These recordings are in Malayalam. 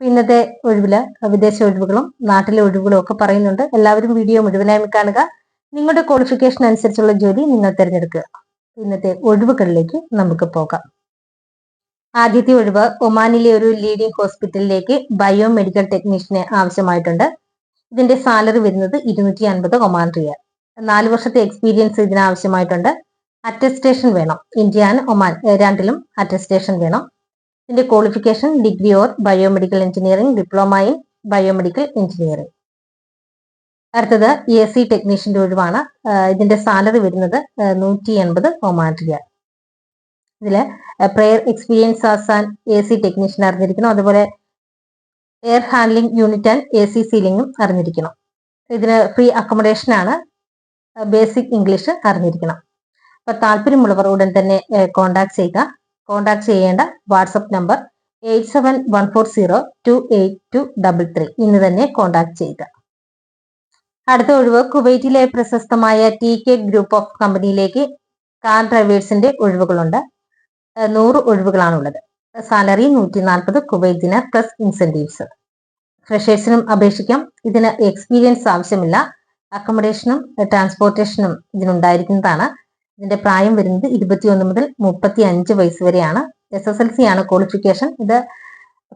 ഇന്നത്തെ ഒഴിവിൽ വിദേശ ഒഴിവുകളും നാട്ടിലെ ഒഴിവുകളും ഒക്കെ പറയുന്നുണ്ട്. എല്ലാവരും വീഡിയോ മുഴുവനായി കാണുക. നിങ്ങളുടെ ക്വാളിഫിക്കേഷൻ അനുസരിച്ചുള്ള ജോലി നിങ്ങൾ തിരഞ്ഞെടുക്കുക. ഇന്നത്തെ ഒഴിവുകളിലേക്ക് നമുക്ക് പോകാം. ആദ്യത്തെ ഒഴിവ് ഒമാനിലെ ഒരു ലീഡിംഗ് ഹോസ്പിറ്റലിലേക്ക് ബയോ മെഡിക്കൽ ടെക്നീഷ്യനെ ആവശ്യമായിട്ടുണ്ട്. ഇതിന്റെ സാലറി വരുന്നത് ഇരുന്നൂറ്റി അൻപത് ഒമാൻ റിയൽ. നാല് വർഷത്തെ എക്സ്പീരിയൻസ് ഇതിനാവശ്യമായിട്ടുണ്ട് അറ്റസ്റ്റേഷൻ വേണം. ഇന്ത്യ ഒമാൻ രണ്ടിലും അറ്റസ്റ്റേഷൻ വേണം. ഇതിന്റെ qualification degree or biomedical engineering diploma in biomedical engineering അടുത്തത് എ സി ടെക്നീഷ്യന്റെ ഒഴിവാണ്. ഇതിന്റെ സാലറി വരുന്നത് നൂറ്റി എൺപത് ഒമാൻ ഇതിൽ prior experience as an A C technician അറിഞ്ഞിരിക്കണം. അതുപോലെ air handling unit and A C സീലിംഗും അറിഞ്ഞിരിക്കണം. ഇതിന് ഫ്രീ അക്കോമഡേഷൻ ആണ് ബേസിക് ഇംഗ്ലീഷ് അറിഞ്ഞിരിക്കണം. അപ്പൊ താല്പര്യമുള്ളവർ ഉടൻ തന്നെ കോൺടാക്ട് ചെയ്യുക. കോൺടാക്ട് ചെയ്യേണ്ട WhatsApp number eight seven one four zero two eight two double three. ഇന്ന് തന്നെ കോൺടാക്ട് ചെയ്യുക അടുത്ത ഒഴിവ് കുവൈറ്റിലെ പ്രശസ്തമായ ടി കെ ഗ്രൂപ്പ് ഓഫ് കമ്പനിയിലേക്ക് കാർ ഡ്രൈവേഴ്സിന്റെ ഒഴിവുകളുണ്ട്. നൂറ് ഒഴിവുകളാണുള്ളത്. സാലറി നൂറ്റി നാൽപ്പത് കുവൈറ്റ് ദിന പ്ലസ് ഇൻസെന്റീവ്സ് ഫ്രഷേഴ്സിനും അപേക്ഷിക്കാം. ഇതിന് എക്സ്പീരിയൻസ് ആവശ്യമില്ല. അക്കോമഡേഷനും ട്രാൻസ്പോർട്ടേഷനും ഇതിനുണ്ടായിരിക്കുന്നതാണ്. ഇതിന്റെ പ്രായം വരുന്നത് ഇരുപത്തിയൊന്ന് മുതൽ മുപ്പത്തി അഞ്ച് വയസ്സ് വരെയാണ്. എസ് എസ് എൽ സി ആണ് ക്വാളിഫിക്കേഷൻ ഇത്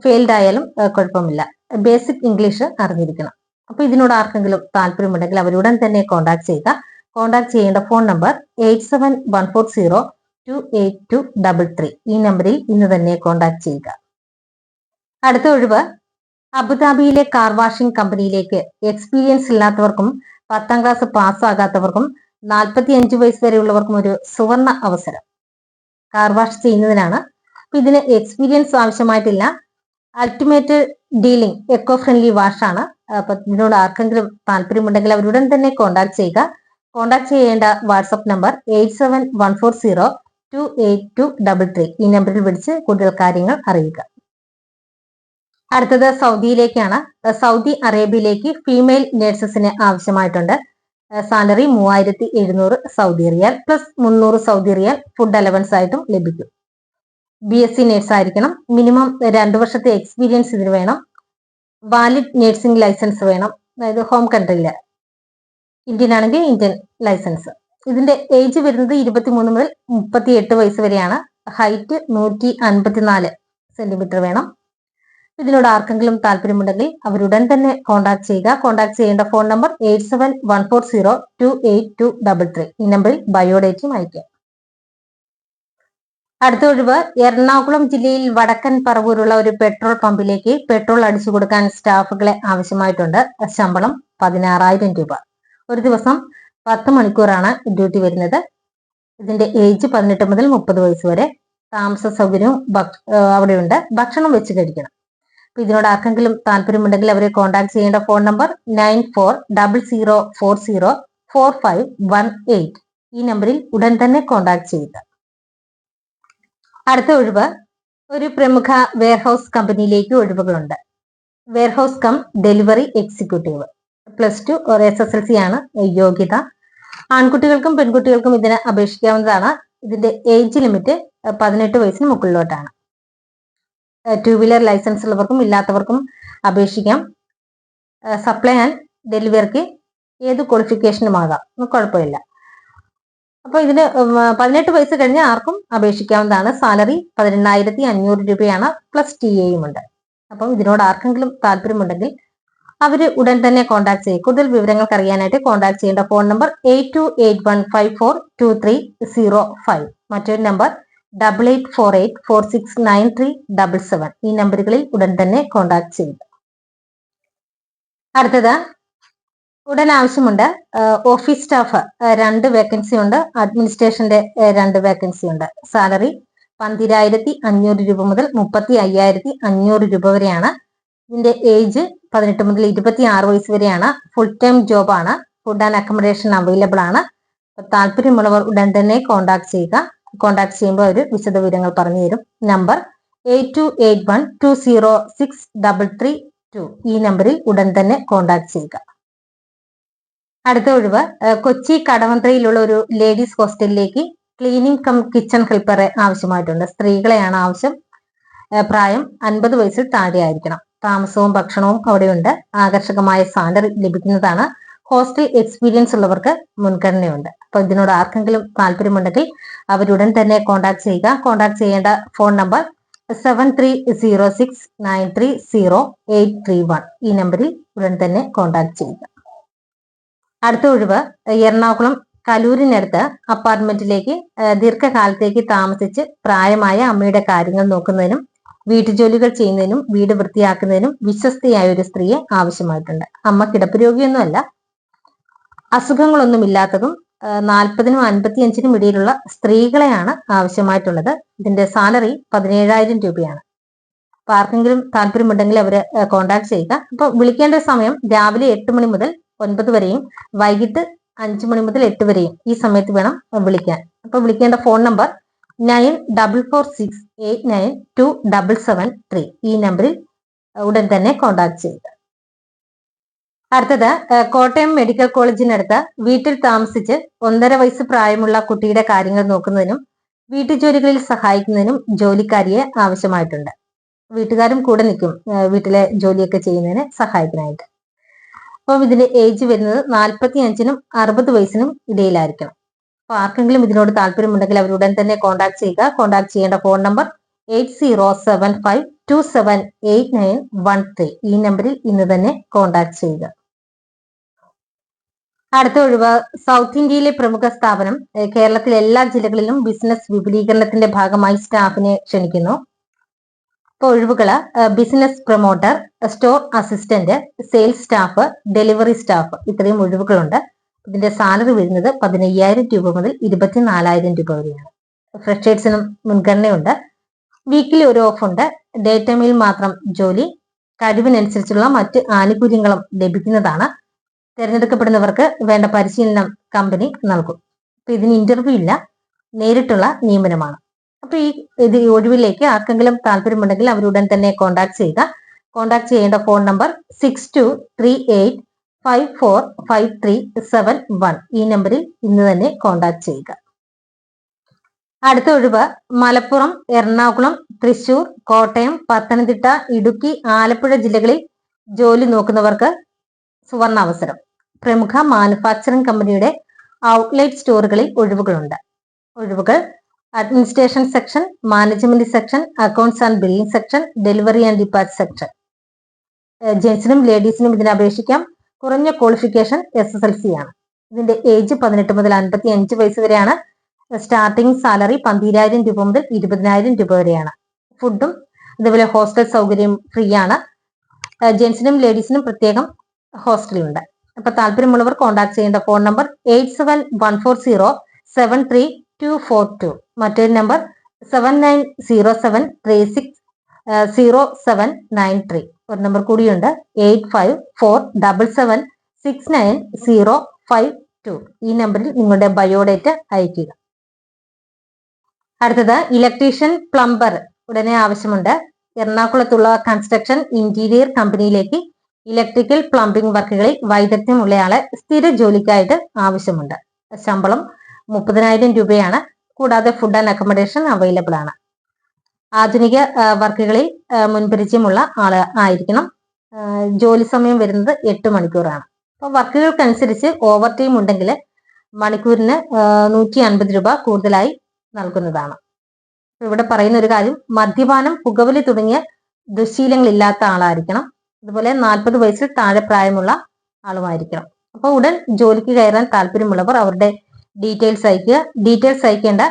ഫെയിൽഡ് ആയാലും കുഴപ്പമില്ല. ബേസിക് ഇംഗ്ലീഷ് അറിഞ്ഞിരിക്കണം. അപ്പൊ ഇതിനോട് ആർക്കെങ്കിലും താല്പര്യമുണ്ടെങ്കിൽ അവരുടൻ തന്നെ കോൺടാക്ട് ചെയ്യുക കോൺടാക്ട് ചെയ്യേണ്ട phone number eight seven one four zero two eight two double three ഈ നമ്പറിൽ ഇന്ന് തന്നെ കോൺടാക്ട് ചെയ്യുക. അടുത്ത ഒഴിവ് അബുദാബിയിലെ കാർ വാഷിംഗ് കമ്പനിയിലേക്ക് എക്സ്പീരിയൻസ് ഇല്ലാത്തവർക്കും പത്താം ക്ലാസ് പാസ്സാകാത്തവർക്കും നാൽപ്പത്തി അഞ്ച് വയസ്സ് വരെയുള്ളവർക്കും ഒരു സുവർണ അവസരം. കാർ വാഷ് ചെയ്യുന്നതിനാണ്. അപ്പൊ ഇതിന് experience ആവശ്യമായിട്ടില്ല. Ultimate dealing eco friendly wash ആണ്. അപ്പൊ ഇതിനോട് ആർക്കെങ്കിലും താല്പര്യമുണ്ടെങ്കിൽ അവരുടൻ തന്നെ കോണ്ടാക്ട് ചെയ്യുക. കോണ്ടാക്ട് ചെയ്യേണ്ട WhatsApp number eight seven one four zero two eight two double three. ഈ നമ്പറിൽ വിളിച്ച് കൂടുതൽ കാര്യങ്ങൾ അറിയുക. അടുത്തത് സൗദിയിലേക്കാണ്. സൗദി അറേബ്യയിലേക്ക് ഫീമെയിൽ നഴ്സസിന് ആവശ്യമായിട്ടുണ്ട്. സാലറി മൂവായിരത്തി എഴുന്നൂറ് സൗദി റിയാൽ പ്ലസ് മുന്നൂറ് സൗദി റിയാൽ ഫുഡ് അലവൻസ് ആയിട്ടും ലഭിക്കും. ബി എസ് സി നേഴ്സ് ആയിരിക്കണം. മിനിമം രണ്ടു വർഷത്തെ എക്സ്പീരിയൻസ് ഇതിന് വേണം. വാലിഡ് നേഴ്സിംഗ് ലൈസൻസ് വേണം. അതായത് ഹോം കൺട്രിയിൽ ഇന്ത്യൻ ആണെങ്കിൽ ഇന്ത്യൻ ലൈസൻസ് ഇതിന്റെ ഏജ് വരുന്നത് ഇരുപത്തിമൂന്ന് മുതൽ മുപ്പത്തി എട്ട് വയസ്സ് വരെയാണ്. ഹൈറ്റ് നൂറ്റി അൻപത്തിനാല് സെന്റിമീറ്റർ വേണം. ഇതിനോട് ആർക്കെങ്കിലും താല്പര്യമുണ്ടെങ്കിൽ അവരുടൻ തന്നെ കോൺടാക്ട് ചെയ്യുക. കോൺടാക്ട് ചെയ്യേണ്ട phone number eight seven one four zero two eight two double three ഈ നമ്പറിൽ ബയോഡേറ്റും അയക്കാം അടുത്ത ഒഴിവ് എറണാകുളം ജില്ലയിൽ വടക്കൻ പറവൂരുള്ള ഒരു പെട്രോൾ പമ്പിലേക്ക് പെട്രോൾ അടിച്ചു കൊടുക്കാൻ സ്റ്റാഫുകളെ ആവശ്യമായിട്ടുണ്ട്. ശമ്പളം പതിനാറായിരം രൂപ. ഒരു ദിവസം പത്ത് മണിക്കൂറാണ് ഡ്യൂട്ടി വരുന്നത്. ഇതിന്റെ ഏജ് പതിനെട്ട് മുതൽ മുപ്പത് വയസ്സ് വരെ. താമസ സൗകര്യവും അവിടെയുണ്ട്. ഭക്ഷണം വെച്ച് കഴിക്കണം. അപ്പൊ ഇതിനോട് ആർക്കെങ്കിലും താല്പര്യമുണ്ടെങ്കിൽ അവരെ കോൺടാക്ട് ചെയ്യേണ്ട phone number nine four double zero four zero four five one eight ഈ നമ്പറിൽ ഉടൻ തന്നെ കോൺടാക്ട് ചെയ്യുക. അടുത്ത ഒഴിവ് ഒരു പ്രമുഖ വെയർഹൌസ് കമ്പനിയിലേക്ക് ഒഴിവുകളുണ്ട്. Warehouse cum delivery executive plus two or S S L C ആണ് യോഗ്യത. ആൺകുട്ടികൾക്കും പെൺകുട്ടികൾക്കും ഇതിന് അപേക്ഷിക്കാവുന്നതാണ്. ഇതിന്റെ ഏജ് ലിമിറ്റ് പതിനെട്ട് വയസ്സിന് മുകളിലോട്ടാണ്. ടു വീലർ ലൈസൻസ് ഉള്ളവർക്കും ഇല്ലാത്തവർക്കും അപേക്ഷിക്കാം. സപ്ലൈ ആൻഡ് ഡെലിവറിക്ക് ഏത് ക്വാളിഫിക്കേഷനും ആകാം. കുഴപ്പമില്ല. അപ്പോൾ ഇതിന് പതിനെട്ട് വയസ്സ് കഴിഞ്ഞ ആർക്കും അപേക്ഷിക്കാവുന്നതാണ്. സാലറി പതിനെണ്ണായിരത്തി അഞ്ഞൂറ് രൂപയാണ് പ്ലസ് ടി എയും ഉണ്ട്. അപ്പം ഇതിനോട് ആർക്കെങ്കിലും താല്പര്യമുണ്ടെങ്കിൽ അവർ ഉടൻ തന്നെ കോൺടാക്ട് ചെയ്യും. കൂടുതൽ വിവരങ്ങൾക്ക് അറിയാനായിട്ട് കോൺടാക്ട് ചെയ്യേണ്ട phone number eight two eight one five four two three zero five മറ്റൊരു number double eight four eight four six nine three double seven ഈ നമ്പറുകളിൽ ഉടൻ തന്നെ കോൺടാക്ട് ചെയ്യുക. അടുത്തത് ഉടൻ ആവശ്യമുണ്ട് ഓഫീസ് സ്റ്റാഫ് രണ്ട് വേക്കൻസി ഉണ്ട് അഡ്മിനിസ്ട്രേഷന്റെ രണ്ട് വേക്കൻസി ഉണ്ട്. സാലറി പന്തിരായിരത്തി അഞ്ഞൂറ് രൂപ മുതൽ മുപ്പത്തി അയ്യായിരത്തി അഞ്ഞൂറ് രൂപ വരെയാണ്. ഇതിന്റെ ഏജ് പതിനെട്ട് മുതൽ ഇരുപത്തി ആറ് വയസ്സ് വരെയാണ്. ഫുൾ ടൈം ജോബ് ആണ്. ഫുഡ് ആൻഡ് അക്കോമഡേഷൻ അവൈലബിൾ ആണ്. താല്പര്യമുള്ളവർ ഉടൻ തന്നെ കോൺടാക്ട് ചെയ്യുക. കോൺടാക്ട് ചെയ്യുമ്പോൾ അവർ വിശദ വിവരങ്ങൾ പറഞ്ഞു തരും. Number eight two eight one two zero six double three two ഈ നമ്പറിൽ ഉടൻ തന്നെ കോൺടാക്ട് ചെയ്യുക. അടുത്ത ഒഴിവ് കൊച്ചി കടവന്ത്രയിലുള്ള ഒരു ലേഡീസ് ഹോസ്റ്റലിലേക്ക് ക്ലീനിങ് കം കിച്ചൺ ഹെൽപ്പറെ ആവശ്യമായിട്ടുണ്ട്. സ്ത്രീകളെയാണ് ആവശ്യം. പ്രായം അൻപത് വയസ്സിൽ താഴെ ആയിരിക്കണം താമസവും ഭക്ഷണവും അവിടെയുണ്ട്. ആകർഷകമായ സാലറി ലഭിക്കുന്നതാണ് ഹോസ്റ്റൽ എക്സ്പീരിയൻസ് ഉള്ളവർക്ക് മുൻഗണനയുണ്ട്. അപ്പൊ ഇതിനോട് ആർക്കെങ്കിലും താല്പര്യമുണ്ടെങ്കിൽ അവരുടൻ തന്നെ കോൺടാക്ട് ചെയ്യുക. കോൺടാക്ട് ചെയ്യേണ്ട phone number seven three zero six nine three zero eight three one ഈ നമ്പറിൽ ഉടൻ തന്നെ കോൺടാക്ട് ചെയ്യുക. അടുത്ത ഒഴിവ് എറണാകുളം കലൂരിനടുത്ത് അപ്പാർട്ട്മെന്റിലേക്ക് ദീർഘകാലത്തേക്ക് താമസിച്ച് പ്രായമായ അമ്മയുടെ കാര്യങ്ങൾ നോക്കുന്നതിനും വീട്ടുജോലികൾ ചെയ്യുന്നതിനും വീട് വൃത്തിയാക്കുന്നതിനും വിശ്വസ്തയായ ഒരു സ്ത്രീയെ ആവശ്യമായിട്ടുണ്ട്. അമ്മ കിടപ്പ് രോഗിയൊന്നുമല്ല അസുഖങ്ങളൊന്നും ഇല്ലാത്തതും നാൽപ്പതിനും അൻപത്തിയഞ്ചിനും ഇടയിലുള്ള സ്ത്രീകളെയാണ് ആവശ്യമായിട്ടുള്ളത്. ഇതിന്റെ സാലറി പതിനേഴായിരം രൂപയാണ്. അപ്പൊ ആർക്കെങ്കിലും താല്പര്യമുണ്ടെങ്കിൽ അവരെ കോൺടാക്ട് ചെയ്യുക. അപ്പൊ വിളിക്കേണ്ട സമയം രാവിലെ എട്ട് മണി മുതൽ ഒൻപത് വരെയും വൈകിട്ട് അഞ്ചു മണി മുതൽ എട്ട് വരെയും ഈ സമയത്ത് വേണം വിളിക്കാൻ. അപ്പൊ വിളിക്കേണ്ട phone number nine double four six eight nine two double seven three. ഈ നമ്പറിൽ ഉടൻ തന്നെ കോൺടാക്ട് ചെയ്യുക. അടുത്തത് കോട്ടയം മെഡിക്കൽ കോളേജിനടുത്ത് വീട്ടിൽ താമസിച്ച് ഒന്നര വയസ്സ് പ്രായമുള്ള കുട്ടിയുടെ കാര്യങ്ങൾ നോക്കുന്നതിനും വീട്ടുജോലികളിൽ സഹായിക്കുന്നതിനും ജോലിക്കാരിയെ ആവശ്യമായിട്ടുണ്ട്. വീട്ടുകാരും കൂടെ നിൽക്കും വീട്ടിലെ ജോലിയൊക്കെ ചെയ്യുന്നതിന് സഹായിക്കാനായിട്ട്. അപ്പം ഇതിന്റെ ഏജ് വരുന്നത് നാൽപ്പത്തി അഞ്ചിനും അറുപത് വയസ്സിനും ഇടയിലായിരിക്കണം. അപ്പൊ ആർക്കെങ്കിലും ഇതിനോട് താല്പര്യമുണ്ടെങ്കിൽ അവരുടൻ തന്നെ കോൺടാക്ട് ചെയ്യുക. കോൺടാക്ട് ചെയ്യേണ്ട phone number eight zero seven five two seven eight nine one three. ഈ നമ്പറിൽ ഇന്ന് തന്നെ കോൺടാക്ട് ചെയ്യുക. അടുത്ത ഒഴിവ് സൗത്ത് ഇന്ത്യയിലെ പ്രമുഖ സ്ഥാപനം കേരളത്തിലെ എല്ലാ ജില്ലകളിലും ബിസിനസ് വിപുലീകരണത്തിന്റെ ഭാഗമായി സ്റ്റാഫിനെ ക്ഷണിക്കുന്നു. ഇപ്പൊ ഒഴിവുകൾ business promoter store assistant sales staff delivery staff ഇത്രയും ഒഴിവുകളുണ്ട്. ഇതിന്റെ സാലറി വരുന്നത് പതിനയ്യായിരം രൂപ മുതൽ ഇരുപത്തിനാലായിരം രൂപ വരെയാണ്. ഫ്രഷേഴ്സിനും മുൻഗണനയുണ്ട്. വീക്കിലി ഒരു ഓഫ് ഉണ്ട്. ഡേ ടൈമിൽ മാത്രം ജോലി. കഴിവിനനുസരിച്ചുള്ള മറ്റ് ആനുകൂല്യങ്ങളും ലഭിക്കുന്നതാണ്. തിരഞ്ഞെടുക്കപ്പെടുന്നവർക്ക് വേണ്ട പരിശീലനം കമ്പനി നൽകും. അപ്പൊ ഇതിന് ഇന്റർവ്യൂ ഇല്ല. നേരിട്ടുള്ള നിയമനമാണ്. അപ്പൊ ഈ ഇത് ഒഴിവിലേക്ക് ആർക്കെങ്കിലും താല്പര്യമുണ്ടെങ്കിൽ അവരുടൻ തന്നെ കോൺടാക്ട് ചെയ്യുക. കോൺടാക്ട് ചെയ്യേണ്ട phone number six two three eight five four five three seven one ഈ നമ്പറിൽ ഇന്ന് തന്നെ കോൺടാക്ട് ചെയ്യുക. അടുത്ത ഒഴിവ് മലപ്പുറം എറണാകുളം തൃശൂർ കോട്ടയം പത്തനംതിട്ട ഇടുക്കി ആലപ്പുഴ ജില്ലകളിൽ ജോലി നോക്കുന്നവർക്ക് സുവർണ അവസരം പ്രമുഖ മാനുഫാക്ചറിംഗ് കമ്പനിയുടെ ഔട്ട്ലെറ്റ് സ്റ്റോറുകളിൽ ഒഴിവുകളുണ്ട്. ഒഴിവുകൾ administration section management section accounts and billing section delivery and dispatch section ജെൻസിനും ലേഡീസിനും ഇതിനെ അപേക്ഷിക്കാം. കുറഞ്ഞ qualification S S L C ആണ്. ഇതിന്റെ ഏജ് പതിനെട്ട് മുതൽ അൻപത്തി അഞ്ച് വയസ്സ് വരെയാണ്. സ്റ്റാർട്ടിംഗ് സാലറി പന്തിരായിരം രൂപ മുതൽ ഇരുപതിനായിരം രൂപ വരെയാണ്. ഫുഡും അതുപോലെ ഹോസ്റ്റൽ സൗകര്യം ഫ്രീ ആണ്. ജെൻസിനും ലേഡീസിനും പ്രത്യേകം ഹോസ്റ്റലുണ്ട് അപ്പൊ താല്പര്യമുള്ളവർ കോൺടാക്ട് ചെയ്യേണ്ട phone number eight seven one four zero seven three two four two മറ്റൊരു number seven nine zero seven three six zero seven nine three ഒരു നമ്പർ കൂടിയുണ്ട് eight five four double seven six nine zero five two ഈ നമ്പറിൽ നിങ്ങളുടെ ബയോഡേറ്റ അയക്കുക അടുത്തത് ഇലക്ട്രീഷ്യൻ പ്ലംബർ ഉടനെ ആവശ്യമുണ്ട്. എറണാകുളത്തുള്ള കൺസ്ട്രക്ഷൻ ഇന്റീരിയർ കമ്പനിയിലേക്ക് ഇലക്ട്രിക്കൽ പ്ലംബിംഗ് വർക്കുകളിൽ വൈദഗ്ധ്യമുള്ളയാളെ സ്ഥിര ജോലിക്കായിട്ട് ആവശ്യമുണ്ട്. ശമ്പളം മുപ്പതിനായിരം രൂപയാണ്. കൂടാതെ ഫുഡ് ആൻഡ് അക്കോമഡേഷൻ അവൈലബിൾ ആണ്. ആധുനിക വർക്കുകളിൽ മുൻപരിചയമുള്ള ആൾ ആയിരിക്കണം. ജോലി സമയം വരുന്നത് എട്ട് മണിക്കൂറാണ്. അപ്പോൾ വർക്കുകൾക്കനുസരിച്ച് ഓവർ ടൈം ഉണ്ടെങ്കിൽ മണിക്കൂറിന് നൂറ്റി അൻപത് രൂപ കൂടുതലായി നൽകുന്നതാണ്. ഇവിടെ പറയുന്ന ഒരു കാര്യം മദ്യപാനം പുകവലി തുടങ്ങിയ ദുശീലങ്ങളില്ലാത്ത ആളായിരിക്കണം. അതുപോലെ നാൽപ്പത് വയസ്സിൽ താഴെ പ്രായമുള്ള ആളുമായിരിക്കണം. അപ്പൊ ഉടൻ ജോലിക്ക് കയറാൻ താല്പര്യമുള്ളവർ അവരുടെ ഡീറ്റെയിൽസ് അയക്കുക ഡീറ്റെയിൽസ് അയക്കേണ്ട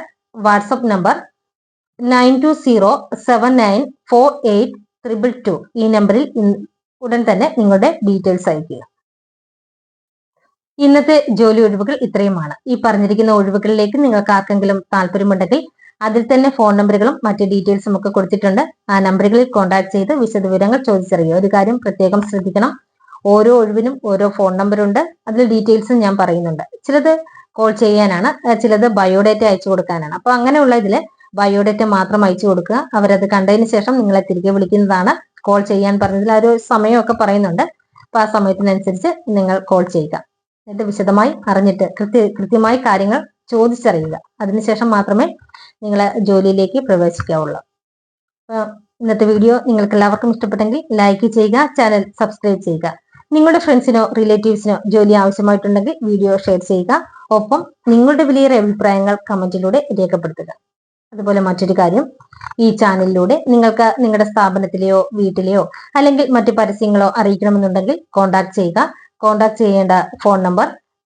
WhatsApp number nine two zero seven nine four eight triple two. ഈ നമ്പറിൽ ഉടൻ തന്നെ നിങ്ങളുടെ ഡീറ്റെയിൽസ് അയക്കുക ഇന്നത്തെ ജോലി ഒഴിവുകൾ ഇത്രയുമാണ്. ഈ പറഞ്ഞിരിക്കുന്ന ഒഴിവുകളിലേക്ക് നിങ്ങൾക്ക് ആർക്കെങ്കിലും താല്പര്യമുണ്ടെങ്കിൽ അതിൽ തന്നെ ഫോൺ നമ്പറുകളും മറ്റ് ഡീറ്റെയിൽസും ഒക്കെ കൊടുത്തിട്ടുണ്ട്. ആ നമ്പറുകളിൽ കോൺടാക്ട് ചെയ്ത് വിശദവിവരങ്ങൾ ചോദിച്ചറിയുക. ഒരു കാര്യം പ്രത്യേകം ശ്രദ്ധിക്കണം. ഓരോ ഒഴിവിനും ഓരോ ഫോൺ നമ്പറുണ്ട് അതിൽ ഡീറ്റെയിൽസും ഞാൻ പറയുന്നുണ്ട്. ചിലത് കോൾ ചെയ്യാനാണ് ചിലത് ബയോഡേറ്റ അയച്ചു കൊടുക്കാനാണ്. അപ്പൊ അങ്ങനെയുള്ള ഇതിൽ ബയോഡേറ്റ മാത്രം അയച്ചു കൊടുക്കുക. അവരത് കണ്ടതിന് ശേഷം നിങ്ങളെ തിരികെ വിളിക്കുന്നതാണ് കോൾ ചെയ്യാൻ പറഞ്ഞതിൽ ആ ഒരു സമയമൊക്കെ പറയുന്നുണ്ട്. അപ്പൊ ആ സമയത്തിനനുസരിച്ച് നിങ്ങൾ കോൾ ചെയ്യുക. എന്നിട്ട് വിശദമായി അറിഞ്ഞിട്ട് കൃത്യ കൃത്യമായി കാര്യങ്ങൾ ചോദിച്ചറിയുക. അതിനുശേഷം മാത്രമേ നിങ്ങൾ ജോലിയിലേക്ക് പ്രവേശിക്കാവുള്ളൂ. ഇന്നത്തെ വീഡിയോ നിങ്ങൾക്ക് എല്ലാവർക്കും ഇഷ്ടപ്പെട്ടെങ്കിൽ ലൈക്ക് ചെയ്യുക ചാനൽ സബ്സ്ക്രൈബ് ചെയ്യുക. നിങ്ങളുടെ ഫ്രണ്ട്സിനോ റിലേറ്റീവ്സിനോ ജോലി ആവശ്യമായിട്ടുണ്ടെങ്കിൽ വീഡിയോ ഷെയർ ചെയ്യുക. ഒപ്പം നിങ്ങളുടെ വിലയേറെ അഭിപ്രായങ്ങൾ കമന്റിലൂടെ രേഖപ്പെടുത്തുക. അതുപോലെ മറ്റൊരു കാര്യം ഈ ചാനലിലൂടെ നിങ്ങൾക്ക് നിങ്ങളുടെ സ്ഥാപനത്തിലെയോ വീട്ടിലെയോ അല്ലെങ്കിൽ മറ്റു പരസ്യങ്ങളോ അറിയിക്കണമെന്നുണ്ടെങ്കിൽ കോൺടാക്ട് ചെയ്യുക. കോൺടാക്ട് ചെയ്യേണ്ട phone number